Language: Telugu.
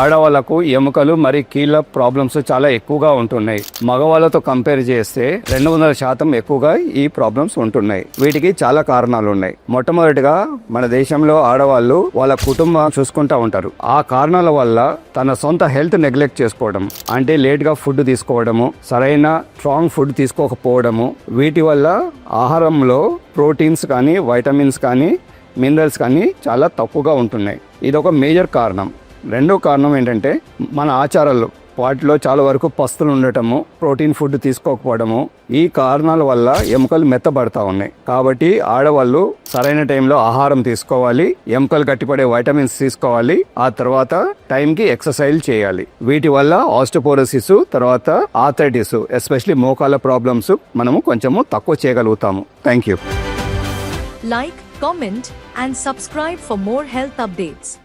ఆడవాళ్ళకు ఎముకలు మరి కీళ్ళ ప్రాబ్లమ్స్ చాలా ఎక్కువగా ఉంటున్నాయి. మగవాళ్ళతో కంపేర్ చేస్తే రెండు వందల శాతం ఎక్కువగా ఈ ప్రాబ్లమ్స్ ఉంటున్నాయి. వీటికి చాలా కారణాలు ఉన్నాయి. మొట్టమొదటిగా మన దేశంలో ఆడవాళ్ళు వాళ్ళ కుటుంబం చూసుకుంటా ఉంటారు. ఆ కారణాల వల్ల తన సొంత హెల్త్ నెగ్లెక్ట్ చేసుకోవడం అంటే లేట్గా ఫుడ్ తీసుకోవడము సరైన స్ట్రాంగ్ ఫుడ్ తీసుకోకపోవడము వీటి వల్ల ఆహారంలో ప్రోటీన్స్ కానీ వైటమిన్స్ కానీ మినరల్స్ కానీ చాలా తక్కువగా ఉంటున్నాయి. ఇది ఒక మేజర్ కారణం. రెండో కారణం ఏంటంటే మన ఆచారాలు వాటిలో చాలా వరకు పస్తులు ఉండటము ప్రోటీన్ ఫుడ్ తీసుకోకపోవడము ఈ కారణాల వల్ల ఎముకలు మెత్తబడతా ఉన్నాయి. కాబట్టి ఆడవాళ్ళు సరైన టైంలో ఆహారం తీసుకోవాలి ఎముకలు గట్టిపడే వైటమిన్స్ తీసుకోవాలి ఆ తర్వాత టైంకి ఎక్సర్సైజ్ చేయాలి. వీటి వల్ల ఆస్టోపోరోసిస్ తర్వాత ఆథరైటిస్ ఎస్పెషలీ మోకాల ప్రాబ్లమ్స్ మనము కొంచెము తక్కువ చేయగలుగుతాము. Thank you. Like comment and subscribe for more health updates